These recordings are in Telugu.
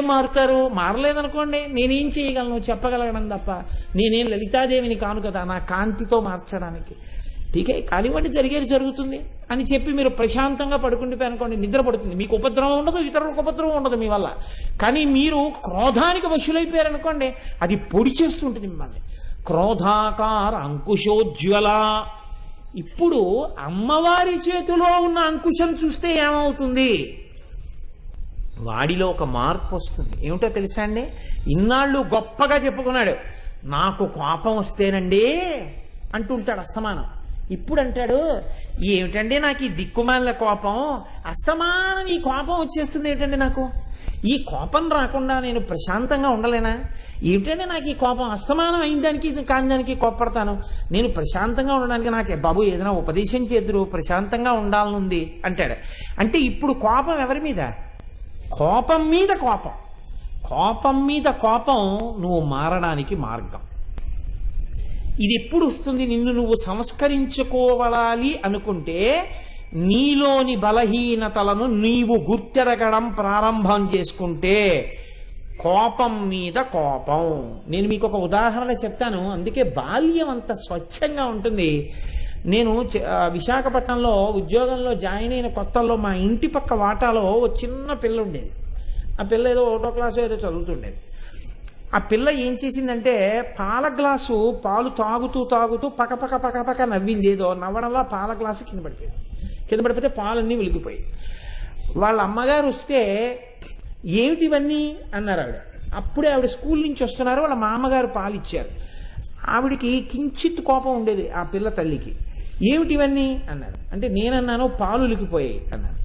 మారుతారు? మారలేదనుకోండి. నేనేం చేయగలను? చెప్పగలగడం తప్ప. నేనేం లలితాదేవిని కాను కదా నా కాంతితో మార్చడానికి. టీకే కానివ్వండి జరిగేది జరుగుతుంది అని చెప్పి మీరు ప్రశాంతంగా పడుకుంటే అనుకోండి నిద్ర పడుతుంది. మీకు ఉపద్రవం ఉండదు ఇతరులకు ఉపద్రవం ఉండదు మీ వల్ల. కానీ మీరు క్రోధానికి వశులైపోయారనుకోండి అది పొడి చేస్తుంటుంది మిమ్మల్ని. క్రోధాకార అంకుశోజ్వల. ఇప్పుడు అమ్మవారి చేతిలో ఉన్న అంకుశం చూస్తే ఏమవుతుంది? వాడిలో ఒక మార్పు వస్తుంది. ఏమిటో తెలుసా అండి? ఇన్నాళ్ళు గొప్పగా చెప్పుకున్నాడు. నాకు కోపం వస్తేనండి అంటుంటాడు అస్తమానం. ఇప్పుడు అంటాడు ఏమిటండి నాకు ఈ దిక్కుమాల కోపం? అస్తమానం ఈ కోపం వచ్చేస్తుంది ఏమిటండి నాకు? ఈ కోపం రాకుండా నేను ప్రశాంతంగా ఉండలేనా? ఏమిటండి నాకు ఈ కోపం? అస్తమానం అయిన దానికి కాని దానికి కోపడతాను నేను ప్రశాంతంగా ఉండడానికి నాకు బాబు ఏదైనా ఉపదేశం చేద్దరు ప్రశాంతంగా ఉండాలనుంది అంటాడు. అంటే ఇప్పుడు కోపం ఎవరి మీద? కోపం మీద కోపం. కోపం మీద కోపం నువ్వు మారడానికి మార్గం. ఇది ఎప్పుడు వస్తుంది నిన్ను నువ్వు సంస్కరించుకోవాలి అనుకుంటే నీలోని బలహీనతలను నీవు గుర్తెరగడం ప్రారంభం చేసుకుంటే కోపం మీద కోపం. నేను మీకు ఒక ఉదాహరణ చెప్తాను. అందుకే బాల్యం అంత స్వచ్ఛంగా ఉంటుంది. నేను విశాఖపట్నంలో ఉద్యోగంలో జాయిన్ అయిన కొత్తల్లో మా ఇంటి పక్క వాటాలో ఓ చిన్న పిల్ల ఉండేది. ఆ పిల్ల ఏదో ఒకటో క్లాస్ ఏదో చదువుతుండేది. ఆ పిల్ల ఏం చేసిందంటే పాల గ్లాసు పాలు తాగుతూ తాగుతూ పక పక పక పక నవ్వింది. ఏదో నవ్వడంలో పాల గ్లాసు కింద పడిపోయింది. కింద పడిపోతే పాలన్నీ వెలిగిపోయి వాళ్ళ అమ్మగారు వస్తే ఏమిటి ఇవన్నీ? అన్నారు ఆవిడ. అప్పుడే ఆవిడ స్కూల్ నుంచి వస్తున్నారు. వాళ్ళ మామగారు పాలు ఇచ్చారు ఆవిడికి కించిత్ కోపం ఉండేది ఆ పిల్ల తల్లికి. ఏమిటి ఇవన్నీ? అన్నారు. అంటే నేనన్నాను పాలు ఉలికిపోయాయి అన్నారు.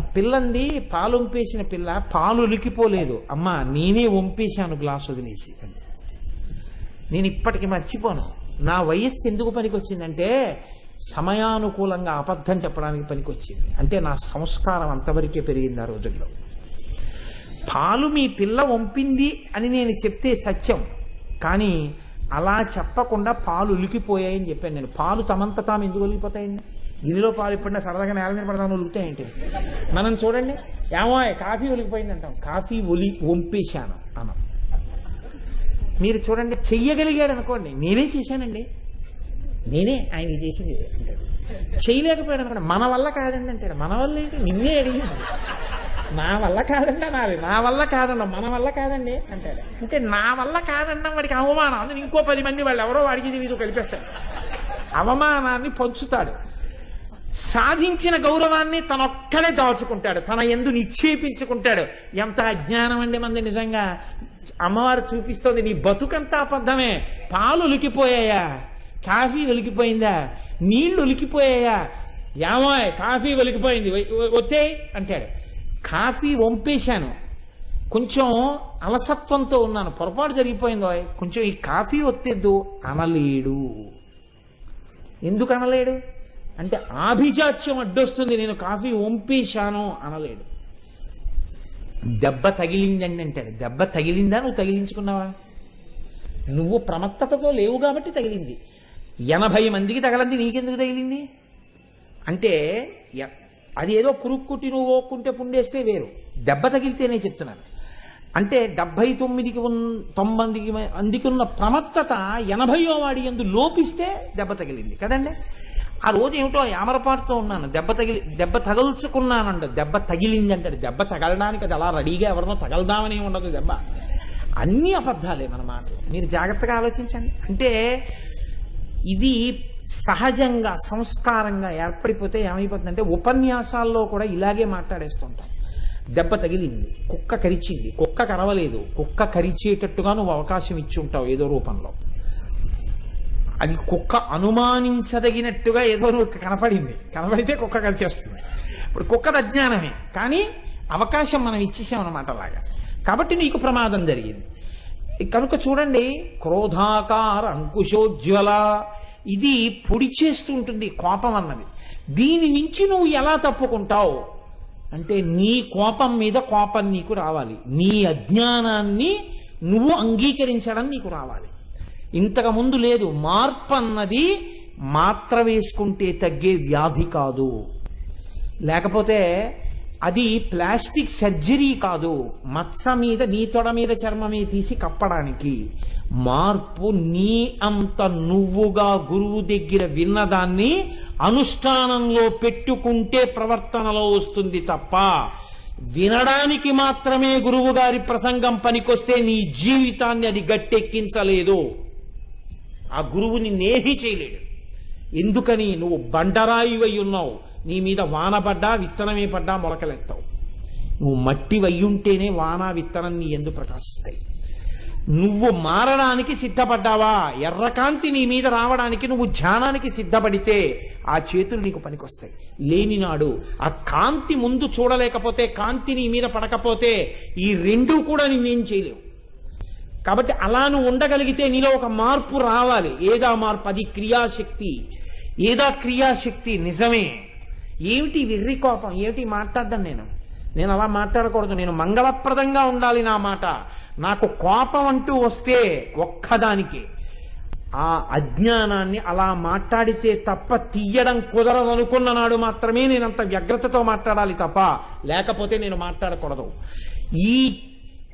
ఆ పిల్లంది పాలు ఒంపేసిన పిల్ల పాలు ఉలికిపోలేదు. అమ్మా నేనే వంపేశాను గ్లాస్ వదిలేసి అంది. నేను ఇప్పటికి మర్చిపోను. నా వయస్సు ఎందుకు పనికొచ్చిందంటే సమయానుకూలంగా అబద్ధం చెప్పడానికి పనికొచ్చింది. అంటే నా సంస్కారం అంతవరకే పెరిగింది ఆ రోజుల్లో. పాలు మీ పిల్ల వంపింది అని నేను చెప్తే సత్యం. కానీ అలా చెప్పకుండా పాలు ఉలికిపోయాయని చెప్పాను నేను. పాలు తమంత తాము ఎందుకు ఒలిగిపోతాయండి గిన్నెలో పాలు ఇప్పుడైనా సరదాగా నేల మీద పడతాను ఉలుకుతాయేంటి. మనం చూడండి ఏమో కాఫీ ఒలిగిపోయింది అంటాం. కాఫీ ఒలి వంపేశాను అనం మీరు చూడండి చెయ్యగలిగాడు అనుకోండి. నేనే చేశానండి. నేనే ఆయన చేసింది. అంటాడు చేయలేకపోయాడు అనుకోండి. మన వల్ల కాదండి అంటాడు. మన వల్ల ఏంటి? నిన్నే అడిగింది. నా వల్ల కాదండి అనాలి నా వల్ల కాదన్న మన వల్ల కాదండి అంటాడు. అంటే నా వల్ల కాదన్న వాడికి అవమానం. అందులో ఇంకో పది మంది వాళ్ళు ఎవరో వాడికి తెలియదు కలిపేస్తారు. అవమానాన్ని పంచుతాడు. సాధించిన గౌరవాన్ని తనొక్కడే దాచుకుంటాడు. తన ఎందు నిక్షేపించుకుంటాడు. ఎంత అజ్ఞానం అండి మంది నిజంగా. అమ్మవారు చూపిస్తుంది నీ బతుకంతా అబద్ధమే. పాలు ఉలికిపోయాయా? కాఫీ ఒలికిపోయిందా నీళ్ళు ఉలికిపోయాయా? ఏమో కాఫీ ఒలికిపోయింది ఒత్తే అంటాడు. కాఫీ వంపేశాను. కొంచెం అలసత్వంతో ఉన్నాను. పొరపాటు జరిగిపోయిందో కొంచెం ఈ కాఫీ ఒత్తిద్దు. అనలేడు. ఎందుకు అనలేడు? అంటే ఆభిజాత్యం అడ్డొస్తుంది. నేను కాఫీ వంపేశాను అనలేడు. దెబ్బ తగిలిందండి అంటాడు దెబ్బ తగిలిందా? నువ్వు తగిలించుకున్నావా? నువ్వు ప్రమత్తతతో లేవు కాబట్టి తగిలింది. ఎనభై మందికి తగలంది. నీకెందుకు తగిలింది? అంటే ఎ- అది ఏదో పురుగు నువ్వు ఓక్కుంటే పుండేస్తే వేరు. దెబ్బ తగిలితేనే చెప్తున్నాను. అంటే డెబ్బై తొమ్మిదికి ఉన్న తొమ్మిదికి అందుకున్న ఉన్న ప్రమత్తత ఎనభైయో వాడి ఎందు లోపిస్తే దెబ్బ తగిలింది. కదండి? ఆ రోజు ఏమిటో యామరపాటుతో ఉన్నాను. దెబ్బ తగిలి దెబ్బ తగల్చుకున్నానంట. దెబ్బ తగిలింది అంటాడు దెబ్బ తగలడానికి అది అలా రెడీగా ఎవరినో తగలదామని ఉండదు దెబ్బ. అన్ని అబద్ధాలే మన మాట మీరు జాగ్రత్తగా ఆలోచించండి. అంటే ఇది సహజంగా సంస్కారంగా ఏర్పడిపోతే ఏమైపోతుందంటే ఉపన్యాసాల్లో కూడా ఇలాగే మాట్లాడేస్తుంటాం. దెబ్బ తగిలింది కుక్క కరిచింది కుక్క కరవలేదు కుక్క కరిచేటట్టుగా నువ్వు అవకాశం ఇచ్చి ఉంటావు ఏదో రూపంలో. అది కుక్క అనుమానించదగినట్టుగా ఏదో నువ్వు కనపడింది. కనపడితే కుక్క కరిచేస్తుంది. ఇప్పుడు కుక్కది అజ్ఞానమే కానీ అవకాశం మనం ఇచ్చేసామన్నమాట అలాగా. కాబట్టి నీకు ప్రమాదం జరిగింది. కనుక చూడండి క్రోధాకార అంకుశోజ్వల ఇది పొడి చేస్తుంటుంది కోపం అన్నది. దీని నుంచి నువ్వు ఎలా తప్పుకుంటావు? అంటే నీ కోపం మీద కోపం నీకు రావాలి. నీ అజ్ఞానాన్ని నువ్వు అంగీకరించడం నీకు రావాలి. ఇంతకు ముందు లేదు మార్పు అన్నది మాత్ర వేసుకుంటే తగ్గే వ్యాధి కాదు. లేకపోతే అది ప్లాస్టిక్ సర్జరీ కాదు. మచ్చ మీద నీ తొడ మీద చర్మమే తీసి కప్పడానికి. మార్పు నీ అంత నువ్వుగా గురువు దగ్గర విన్నదాన్ని అనుష్ఠానంలో పెట్టుకుంటే ప్రవర్తనలో వస్తుంది తప్ప వినడానికి మాత్రమే గురువు గారి ప్రసంగం పనికొస్తే నీ జీవితాన్ని అది గట్టెక్కించలేదు. ఆ గురువుని నేహి చేయలేడు. ఎందుకని? నువ్వు బండరాయివై ఉన్నావు. నీ మీద వాన పడ్డా విత్తనమే పడ్డా మొలకలెత్తావు నువ్వు మట్టి వయ్యుంటేనే వాన విత్తనం నీ ఎందు ప్రకాశిస్తాయి. నువ్వు మారడానికి సిద్ధపడ్డావా? ఎర్రకాంతి నీ మీద రావడానికి నువ్వు ధ్యానానికి సిద్ధపడితే ఆ చేతులు నీకు పనికొస్తాయి. లేనినాడు ఆ కాంతి ముందు చూడలేకపోతే కాంతి నీ మీద పడకపోతే ఈ రెండూ కూడా నిన్నేం చేయలేవు. కాబట్టి అలా నువ్వు ఉండగలిగితే నీలో ఒక మార్పు రావాలి. ఏదా మార్పు? అది క్రియాశక్తి. ఏదా క్రియాశక్తి? నిజమే. ఏమిటి వెర్రి కోపం ఏమిటి మాట్లాడ్డాను నేను? నేను అలా మాట్లాడకూడదు. నేను మంగళప్రదంగా ఉండాలి నా మాట. నాకు కోపం అంటూ వస్తే ఒక్కదానికి ఆ అజ్ఞానాన్ని అలా మాట్లాడితే తప్ప తీయడం కుదరదనుకున్న నాడు మాత్రమే నేను అంత వ్యగ్రతతో మాట్లాడాలి తప్ప లేకపోతే నేను మాట్లాడకూడదు. ఈ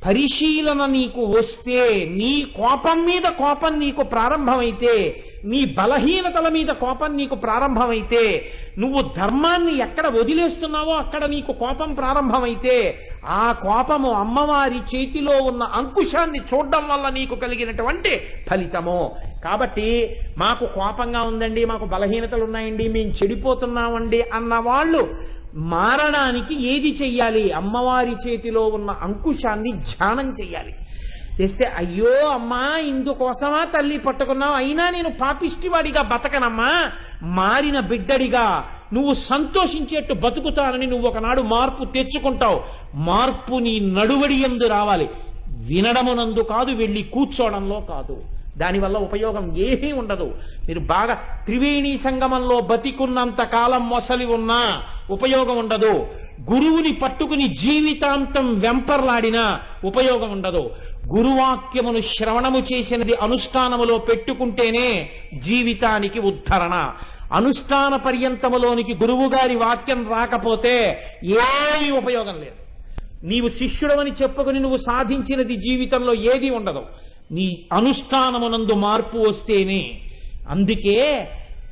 పరిశీలన నీకు వస్తే నీ కోపం మీద కోపం నీకు ప్రారంభమైతే నీ బలహీనతల మీద కోపం నీకు ప్రారంభమైతే నువ్వు ధర్మాన్ని ఎక్కడ వదిలేస్తున్నావో అక్కడ నీకు కోపం ప్రారంభమైతే ఆ కోపము అమ్మవారి చేతిలో ఉన్న అంకుశాన్ని చూడడం వల్ల నీకు కలిగినటువంటి ఫలితము. కాబట్టి మాకు కోపంగా ఉందండి మాకు బలహీనతలు ఉన్నాయండి మేము చెడిపోతున్నామండి అన్న వాళ్ళు మారడానికి ఏది చెయ్యాలి? అమ్మవారి చేతిలో ఉన్న అంకుశాన్ని ధ్యానం చెయ్యాలి. చేస్తే అయ్యో అమ్మా ఇందుకోసమా తల్లి పట్టుకున్నావు? అయినా నేను పాపిష్టివాడిగా బతకనమ్మా. మారిన బిడ్డడిగా నువ్వు సంతోషించేట్టు బతుకుతానని నువ్వు ఒకనాడు మార్పు తెచ్చుకుంటావు. మార్పు నీ నడువడి ఎందు రావాలి. వినడమునందు కాదు వెళ్ళి కూర్చోవడంలో కాదు. దానివల్ల ఉపయోగం ఏమీ ఉండదు. మీరు బాగా త్రివేణి సంగమంలో బతికున్నంత కాలం మొసలి ఉన్నా ఉపయోగం ఉండదు. గురువుని పట్టుకుని జీవితాంతం వెంపర్లాడినా ఉపయోగం ఉండదు. గురువాక్యమును శ్రవణము చేసినది అనుష్ఠానములో పెట్టుకుంటేనే జీవితానికి ఉద్ధరణ. అనుష్ఠాన పర్యంతములోనికి గురువుగారి వాక్యం రాకపోతే ఏమీ ఉపయోగం లేదు. నీవు శిష్యుడమని చెప్పుకుని నువ్వు సాధించినది జీవితంలో ఏది ఉండదు. నీ అనుష్ఠానమునందు మార్పు వస్తేనే. అందుకే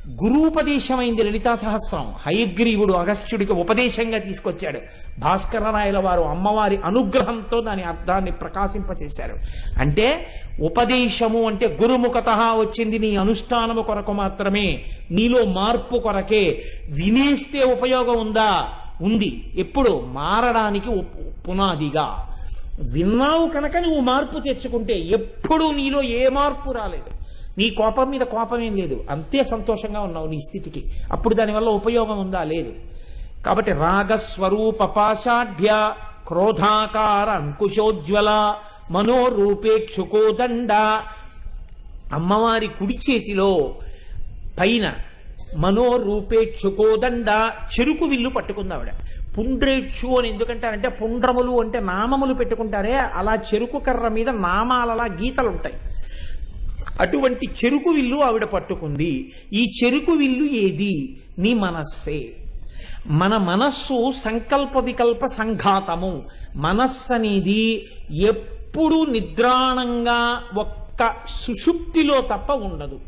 గురూపదేశమైంది లలితా సహస్రం. హయగ్రీవుడు అగస్త్యుడికి ఉపదేశంగా తీసుకొచ్చాడు. భాస్కరరాయల వారు అమ్మవారి అనుగ్రహంతో దాని అర్థాన్ని ప్రకాశింపచేశారు. అంటే ఉపదేశము అంటే గురుముఖత వచ్చింది నీ అనుష్ఠానము కొరకు మాత్రమే నీలో మార్పు కొరకే వినేస్తే ఉపయోగం ఉందా? ఉంది. ఎప్పుడు? మారడానికి పునాదిగా. విన్నావు కనుక నువ్వు మార్పు తెచ్చుకుంటే ఎప్పుడూ నీలో ఏ మార్పు రాలేదు. నీ కోపం మీద కోపం ఏం లేదు. అంతే సంతోషంగా ఉన్నావు నీ స్థితికి. అప్పుడు దానివల్ల ఉపయోగం ఉందా? లేదు. కాబట్టి రాగస్వరూప పాషాఢ్య క్రోధాకార అంకుశోజ్వల మనోరూపేక్షుకోదండ అమ్మవారి కుడి చేతిలో పైన మనోరూపేక్షుకోదండ చెరుకు విల్లు పట్టుకుంది ఆవిడ. పుండ్రేక్షు అని ఎందుకంటారంటే పుండ్రములు అంటే నామములు పెట్టుకుంటారే. అలా చెరుకు కర్ర మీద నామాలలా గీతలు ఉంటాయి. అటువంటి చెరుకు విల్లు ఆవిడ పట్టుకుంది. ఈ చెరుకు విల్లు ఏది? నీ మనస్సే. మన మనస్సు సంకల్ప వికల్ప సంఘాతము. మనస్సు అనేది ఎప్పుడు నిద్రాణంగా ఒక్క సుషుప్తిలో తప్ప ఉండదు.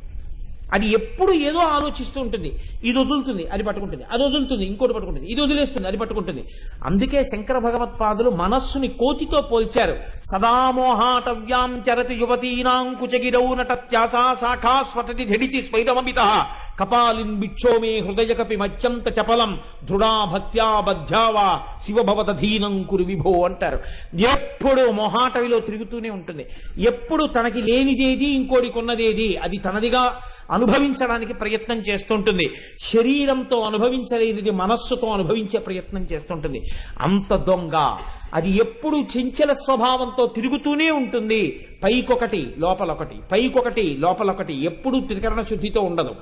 అది ఎప్పుడు ఏదో ఆలోచిస్తూ ఉంటుంది. ఇది వదులుతుంది అది పట్టుకుంటుంది. అది వదులుతుంది ఇంకోటి పట్టుకుంటుంది. ఇది వదిలేస్తుంది అది పట్టుకుంటుంది. అందుకే శంకర భగవత్పాదులు మనస్సుని కోతితో పోల్చారు. సదామోహాటవ్యాం చరతి యువతీనాం కుచగిరౌ నటత్యాసా శాఖా స్వటతి ఝడితి స్వైరమమిత. కపాలిన్ బిక్షోమే హృదయకపి హృదయ కపి మత్యంత చపలం దృఢా భక్త్యా బధ్యావా శివభవదధీనం కురు విభో అంటారు. ఎప్పుడు మొహాటవిలో తిరుగుతూనే ఉంటుంది. ఎప్పుడు తనకి లేనిదేది ఇంకోటి కొన్నదేది అది తనదిగా అనుభవించడానికి ప్రయత్నం చేస్తుంటుంది. శరీరంతో అనుభవించలేదు మనస్సుతో అనుభవించే ప్రయత్నం చేస్తుంటుంది. అంత దొంగ. అది ఎప్పుడు చెంచల స్వభావంతో తిరుగుతూనే ఉంటుంది. పైకొకటి లోపలొకటి. పైకొకటి లోపలొకటి. ఎప్పుడు త్రికరణ శుద్ధితో ఉండదు.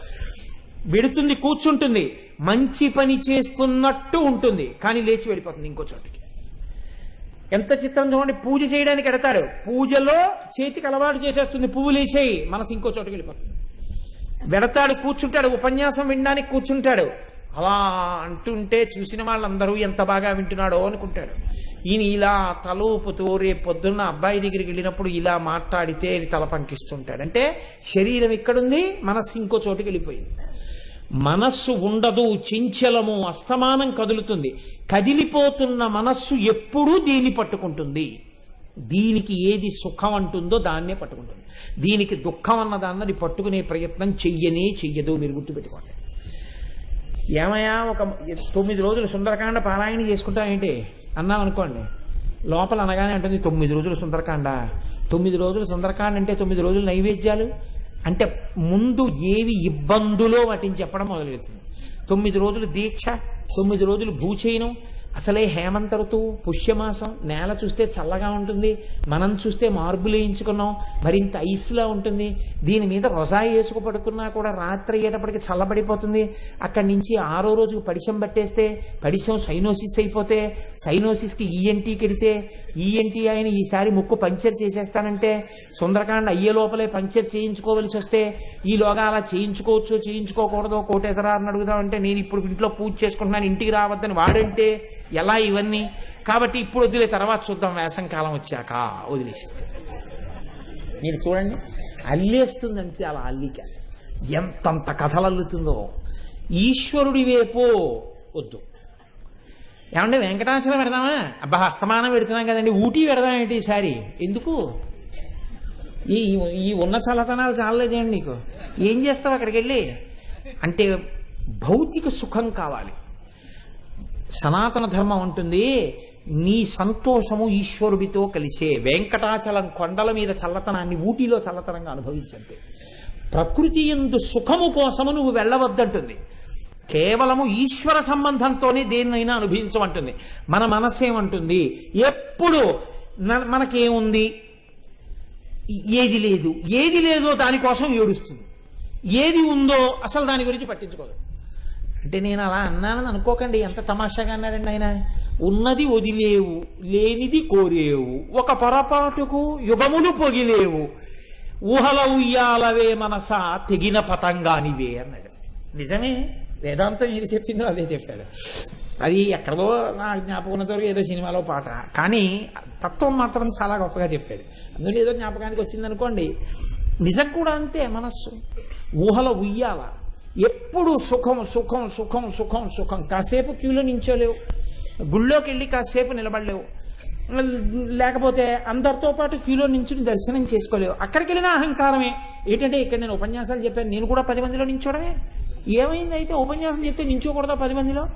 వెడుతుంది కూర్చుంటుంది. మంచి పని చేస్తున్నట్టు ఉంటుంది. కానీ లేచి వెళ్ళిపోతుంది ఇంకో చోటికి. ఎంత చిత్రం చూడండి. పూజ చేయడానికి ఎడతాడు పూజలో చేతికి అలవాటు చేసేస్తుంది. పువ్వులు వేసేయి మనసు ఇంకో చోటుకి వెళ్ళిపోతుంది. వెడతాడు కూర్చుంటాడు ఉపన్యాసం వినడానికి కూర్చుంటాడు. అలా అంటుంటే చూసిన వాళ్ళందరూ ఎంత బాగా వింటున్నాడో అనుకుంటాడు ఈయన ఇలా తలూపుతూ రేపు పొద్దున్న అబ్బాయి దగ్గరికి వెళ్ళినప్పుడు ఇలా మాట్లాడితే తల పంకిస్తుంటాడు. అంటే శరీరం ఇక్కడుంది మనస్సు ఇంకో చోటుకి వెళ్ళిపోయింది. మనస్సు ఉండదు చించలము అస్తమానం కదులుతుంది. కదిలిపోతున్న మనస్సు ఎప్పుడూ దీన్ని పట్టుకుంటుంది. దీనికి ఏది సుఖం అంటుందో దాన్నే పట్టుకుంటుంది. దీనికి దుఃఖం అన్నదాన్నది పట్టుకునే ప్రయత్నం చెయ్యనే చెయ్యదు మీరు గుర్తుపెట్టుకోండి. ఏమయ్యా ఒక తొమ్మిది రోజులు సుందరకాండ పారాయణ చేసుకుంటామేంటి అన్నాం అనుకోండి లోపల అనగానే అంటుంది తొమ్మిది రోజులు సుందరకాండ. తొమ్మిది రోజులు సుందరకాండ అంటే తొమ్మిది రోజులు నైవేద్యాలు? అంటే ముందు ఏవి ఇబ్బందులో వాటిని చెప్పడం మొదలెడుతుంది తొమ్మిది రోజులు దీక్ష తొమ్మిది రోజులు భూచయనం అసలే హేమంత ఋతువు పుష్యమాసం నేల చూస్తే చల్లగా ఉంటుంది మనం చూస్తే మార్బులు వేయించుకున్నాం మరింత ఐస్లా ఉంటుంది. దీని మీద రొజాయి వేసుకు పడుకున్నా కూడా రాత్రి అయ్యేటప్పటికి చల్లబడిపోతుంది. అక్కడి నుంచి ఆరో రోజుకు పడిశం పట్టేస్తే పడిశం సైనోసిస్ అయిపోతే సైనోసిస్కి ఈఎన్టీ వెడితే ఈఎన్టీ ఆయన ఈసారి ముక్కు పంచర్ చేసేస్తానంటే సుందరకాండ అయ్యే లోపలే పంచర్ చేయించుకోవలసి వస్తే ఈలోగా అలా చేయించుకోవచ్చు చేయించుకోకూడదు కోటేతరా అడుగుదామంటే నేను ఇప్పుడు ఇంట్లో పూజ చేసుకుంటున్నాను ఇంటికి రావద్దని వాడంటే ఎలా ఇవన్నీ? కాబట్టి ఇప్పుడు వదిలే తర్వాత చూద్దాం వేసం కాలం వచ్చాక వదిలేసి మీరు చూడండి అల్లేస్తుంది అంతే అలా అల్లిక. ఎంతంత కథలు అల్లుతుందో ఈశ్వరుడి వైపు వద్దు. ఏమంటే వెంకటాచలం పెడదామా? అబ్బా అస్తమానం పెడుతున్నాం కదండి ఊటీ పెడదాం ఏంటి ఈసారి ఎందుకు? ఈ ఈ ఉన్న చల్లతనాలు చాలలేదేండి నీకు? ఏం చేస్తావు అక్కడికి వెళ్ళి అంటే భౌతిక సుఖం కావాలి. సనాతన ధర్మం ఉంటుంది. నీ సంతోషము ఈశ్వరుడితో కలిసే వెంకటాచలం కొండల మీద చల్లతనాన్ని ఊటీలో చల్లతనంగా అనుభవించంతే. ప్రకృతి ఎందు సుఖము కోసము నువ్వు వెళ్ళవద్దంటుంది. కేవలము ఈశ్వర సంబంధంతోనే దేన్నైనా అనుభవించమంటుంది. మన మనస్సేమంటుంది ఎప్పుడు మనకేముంది? ఏది లేదు. ఏది లేదో దానికోసం ఏడుస్తుంది. ఏది ఉందో అసలు దాని గురించి పట్టించుకోదు. అంటే నేను అలా అన్నానని అనుకోకండి. ఎంత తమాషాగా అన్నాడండి ఆయన? ఉన్నది వదిలేవు లేనిది కోరేవు ఒక పొరపాటుకు యుగములు పొగిలేవు ఊహల ఉయ్యాలవే మనస తెగిన పతంగానివే అన్నాడు. నిజమే వేదాంతం ఇది చెప్పిందో అదే చెప్పాడు అది ఎక్కడో నా జ్ఞాపకం ఉన్నంత వరకు ఏదో సినిమాలో పాట. కానీ తత్వం మాత్రం చాలా గొప్పగా చెప్పాడు అందులో ఏదో జ్ఞాపకానికి వచ్చిందనుకోండి నిజం కూడా అంతే మనస్సు. ఊహల ఉయ్యాల. ఎప్పుడు సుఖం సుఖం సుఖం సుఖం సుఖం. కాసేపు క్యూలో నించోలేవు. గుళ్ళోకి వెళ్ళి కాసేపు నిలబడలేవు. లేకపోతే అందరితో పాటు క్యూలో నించుని దర్శనం చేసుకోలేవు. అక్కడికి వెళ్ళిన అహంకారమే. ఏంటంటే ఇక్కడ నేను ఉపన్యాసాలు చెప్పాను. నేను కూడా పది మందిలో నించోడమే. ఏమైంది అయితే ఉపన్యాసం చెప్తే నించోకూడదా పది మందిలో?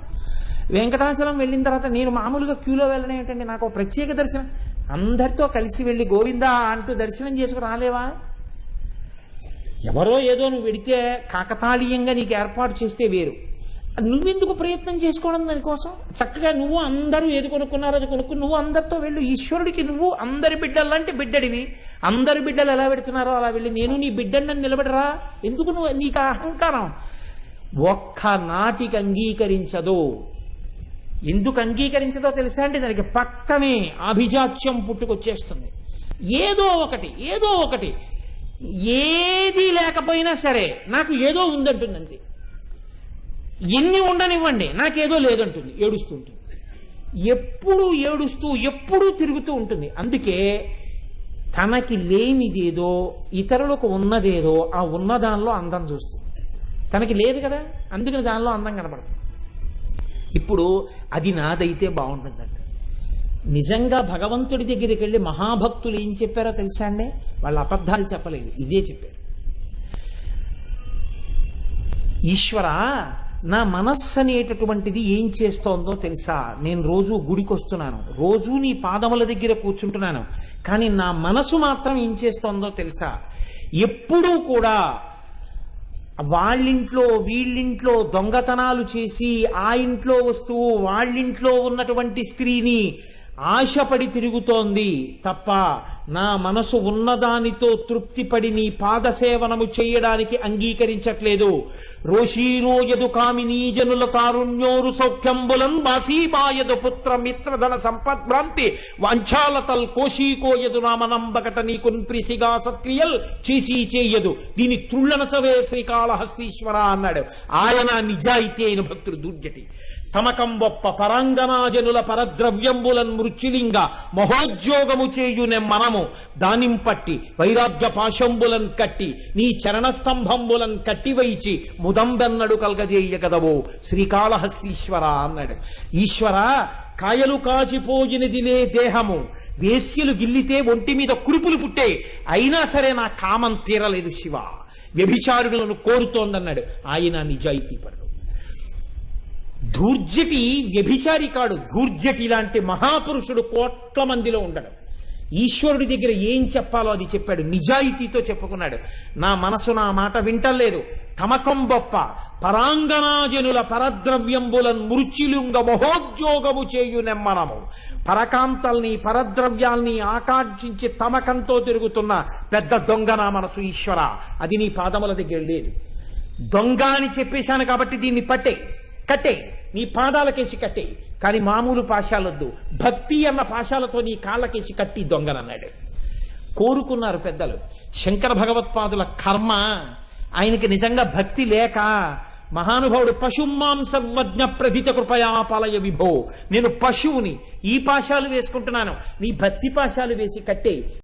వెంకటాచలం వెళ్ళిన తర్వాత నేను మామూలుగా క్యూలో వెళ్ళడం ఏంటంటే నాకు ఒక ప్రత్యేక దర్శనం. అందరితో కలిసి వెళ్ళి గోవిందా అంటూ దర్శనం చేసుకు రాలేవా? ఎవరో ఏదో నువ్వు వెడితే కాకతాళీయంగా నీకు ఏర్పాటు చేస్తే వేరు. నువ్వెందుకు ప్రయత్నం చేసుకోవడం దానికోసం? చక్కగా నువ్వు అందరూ ఏది కొనుక్కున్నారో అది కొనుక్కుని నువ్వు అందరితో వెళ్ళు. ఈశ్వరుడికి నువ్వు అందరి బిడ్డలంటే బిడ్డడివి. అందరి బిడ్డలు ఎలా పెడుతున్నారో అలా వెళ్ళి నేను నీ బిడ్డని నిలబడరా? ఎందుకు నువ్వు నీకు అహంకారం? ఒక్క నాటికి అంగీకరించదు. ఎందుకు అంగీకరించదో తెలుసా అంటే దానికి పక్కనే అభిజాత్యం పుట్టుకొచ్చేస్తుంది. ఏదో ఒకటి ఏదో ఒకటి. ఏది లేకపోయినా సరే నాకు ఏదో ఉందంటుందంతే. ఎన్ని ఉండనివ్వండి నాకేదో లేదంటుంది ఏడుస్తుంటుంది. ఎప్పుడు ఏడుస్తూ ఎప్పుడూ తిరుగుతూ ఉంటుంది. అందుకే తనకి లేనిదేదో ఇతరులకు ఉన్నదేదో ఆ ఉన్న దానిలో అందం చూస్తుంది. తనకి లేదు కదా అందుకని దానిలో అందం కనపడుతుంది ఇప్పుడు అది నాదైతే బాగుంటుందంట నిజంగా భగవంతుడి దగ్గరికి వెళ్ళి మహాభక్తులు ఏం చెప్పారో తెలుసా అండి? వాళ్ళ అబద్ధాలు చెప్పలేదు. ఇదే చెప్పారు. ఈశ్వర నా మనస్సు అనేటటువంటిది ఏం చేస్తోందో తెలుసా? నేను రోజు గుడికి వస్తున్నాను రోజు నీ పాదముల దగ్గర కూర్చుంటున్నాను. కానీ నా మనసు మాత్రం ఏం చేస్తోందో తెలుసా? ఎప్పుడూ కూడా వాళ్ళింట్లో వీళ్ళింట్లో దొంగతనాలు చేసి ఆ ఇంట్లో వస్తువు వాళ్ళింట్లో ఉన్నటువంటి స్త్రీని ఆశపడి తిరుగుతోంది తప్ప నా మనసు ఉన్నదానితో తృప్తిపడి నీ పాదసేవనము చేయడానికి అంగీకరించట్లేదు. రోషీరోయదు కామినీ జనుల తారుణ్యోరు సౌఖ్యంబులం బాసీబాయదు పుత్ర మిత్రధన సంపద్భ్రాంతి వంచాలతల్ కోశీకోయదు నామనంబకట నీకున్ ప్రిసిగా సత్క్రియల్ చేసి చేయదు. దీని త్రుళ్ళనసవే శ్రీకాళహస్తీశ్వర అన్నాడు. ఆయన నిజాయితీ అయిన భక్తుడు దుర్జటి. తమకంబొప్ప పరాంగనాజనుల పరద్రవ్యంబులన్ మృత్యులింగ మహోద్యోగము చేయునే మనము దానింపట్టి వైరాగ్య పాశంబులన్ కట్టి నీ చరణస్తంభంబులన్ కట్టివైచి ముదంబెన్నడు కల్గజేయగదవో శ్రీకాళహస్తీశ్వర అన్నాడు. ఈశ్వర కాయలు కాచిపోయినదిలే దేహము వేశ్యలు గిల్లితే ఒంటి మీద కురుపులు పుట్టే అయినా సరే నా కామం తీరలేదు శివ. వ్యభిచారులను కోరుతోందన్నాడు. ఆయన నిజాయితీ ధూర్జటి వ్యభిచారి కాడు ధూర్జటి లాంటి మహాపురుషుడు కోట్ల మందిలో ఉండడు. ఈశ్వరుడి దగ్గర ఏం చెప్పాలో అది చెప్పాడు. నిజాయితీతో చెప్పుకున్నాడు. నా మనసు నా మాట వింటలేదు తమకం గొప్ప పరాంగనాజనుల పరద్రవ్యంబులన్ మృత్యులుంగ మహోద్యోగము చేయు నెమ్మనము. పరకాంతల్ని పరద్రవ్యాల్ని ఆకాంక్షించి తమకంతో తిరుగుతున్న పెద్ద దొంగ నా మనసు ఈశ్వర. అది నీ పాదముల దగ్గర లేదు. దొంగ అని చెప్పేశాను కాబట్టి దీన్ని పట్టే కట్టే. నీ పాదాలకేసి కట్టే. కానీ మామూలు పాశాలొద్దు భక్తి అన్న పాశాలతో నీ కాళ్ళకేసి కట్టి దొంగనన్నాడు. కోరుకున్నారు పెద్దలు. శంకర భగవత్పాదుల కర్మ ఆయనకి నిజంగా భక్తి లేక మహానుభావుడు పశుమాంసవజ్ఞ ప్రధిత కృపయా పాలయ విభో. నేను పశువుని. ఈ పాశాలు వేసుకుంటున్నాను. నీ భక్తి పాశాలు వేసి కట్టే.